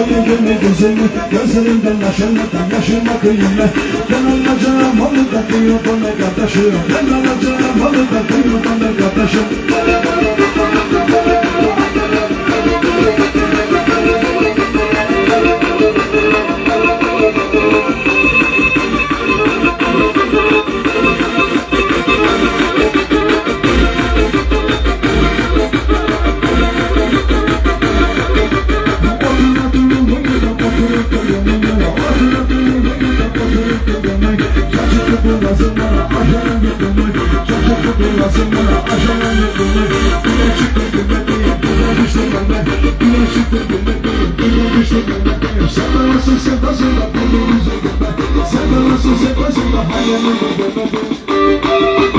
yegenin kızı Gözlerinden yaşamadan yaşıma kıyımla Ben alacağım halı da diyor bana kardeşim? Ben alacağım halı da diyor bana kardeşim Santa la se presenta, vaya, no, no, no.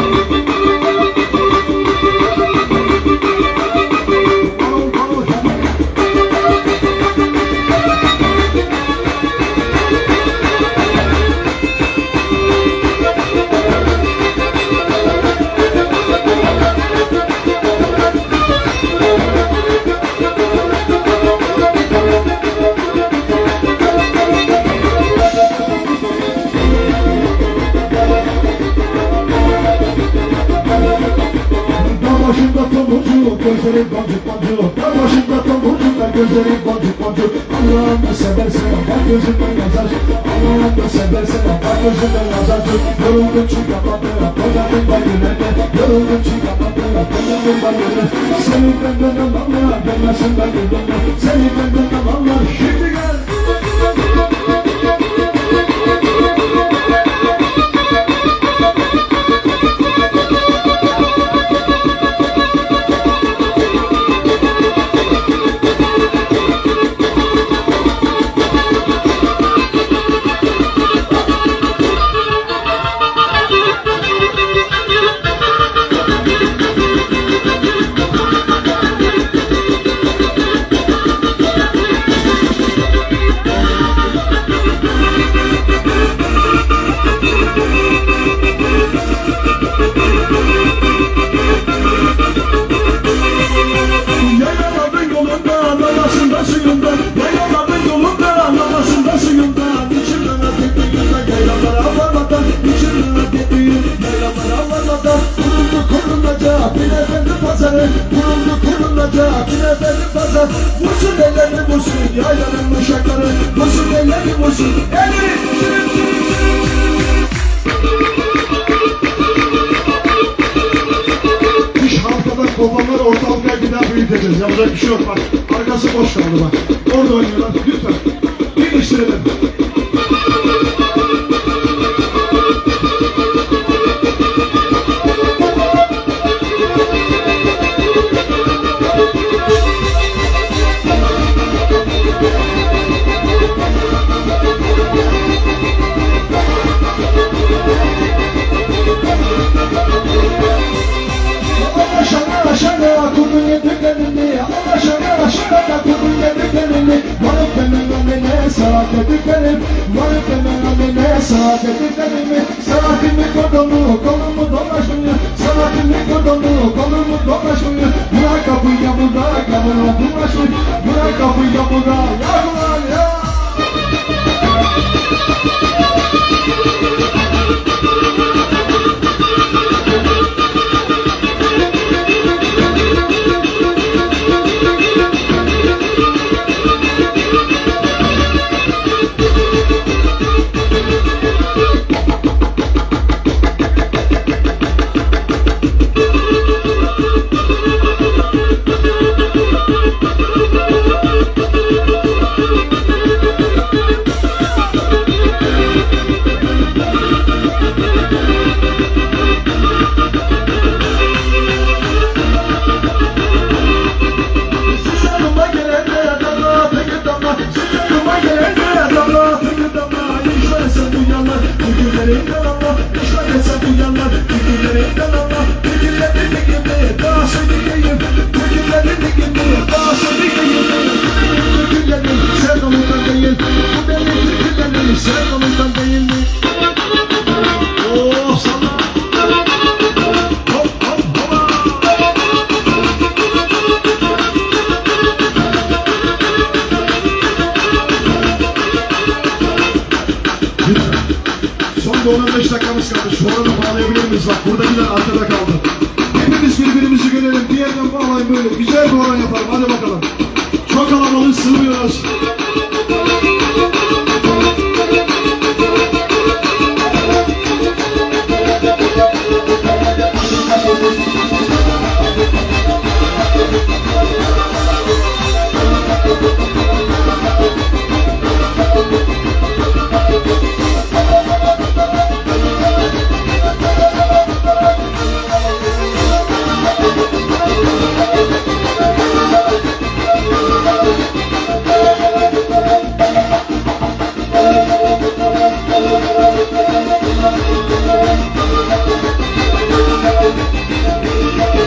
Gözleri boncuk boncuk Allah'ını seversen bak gözünden yazar Allah'ını seversen bak gözünden yazar Yoruldum çıkamadı, kocanın bayırlarına Yoruldum çıkamadı, kocanın bayırlarına Seni benden gelmesin ben yoluma Seni benden amanlar, şimdi gel yaylanın uşakları Musul ellerini musul Elini sürün sürün Kış haftada kopanları ortalıkta gider büyüteceğiz. Yapacak bir şey yok bak. Arkası boş kaldı bak. Orada oynuyorlar. Lütfen. Birleştirelim. Dediklerim Varıp benim önüne saat dediklerimi Saatimi kolumu kolumu dolaşmıyor Saatimi kolumu kolumu dolaşmıyor Bırak kapıyı burada yavrular dolaşmıyor Bırak kapıyı burada yavrular ya Siz yerden miyiz? Bak burada bile arkada kaldı. Hepimiz birbirimizi görelim. Bir yerden bağlayın böyle. Güzel bir oran yapalım. Hadi bakalım. Çok kalabalık sığmıyoruz. Thank you.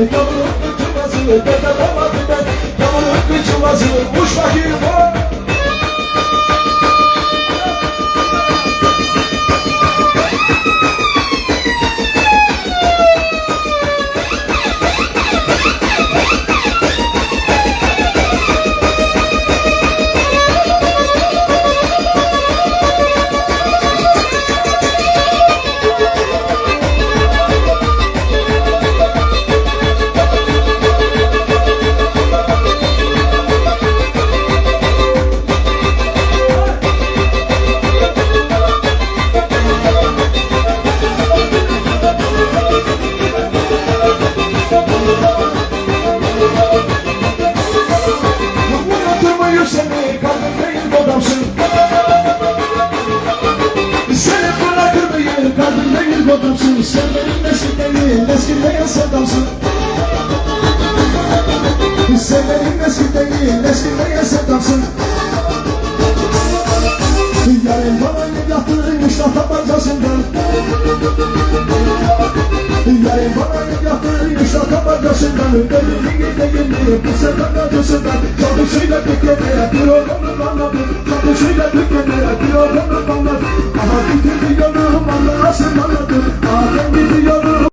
Yavrum kıçıması, dedem olmadı ben. Yavrum kıçıması, uçma gibi Kadını yeteğini Kısakana dışından Çabuşuyla tükeneye Bir olanım anladım Çabuşuyla tükeneye Bir olanım anladım Ama bütün bir yanım Allah'a sınanladım Adem gidiyorum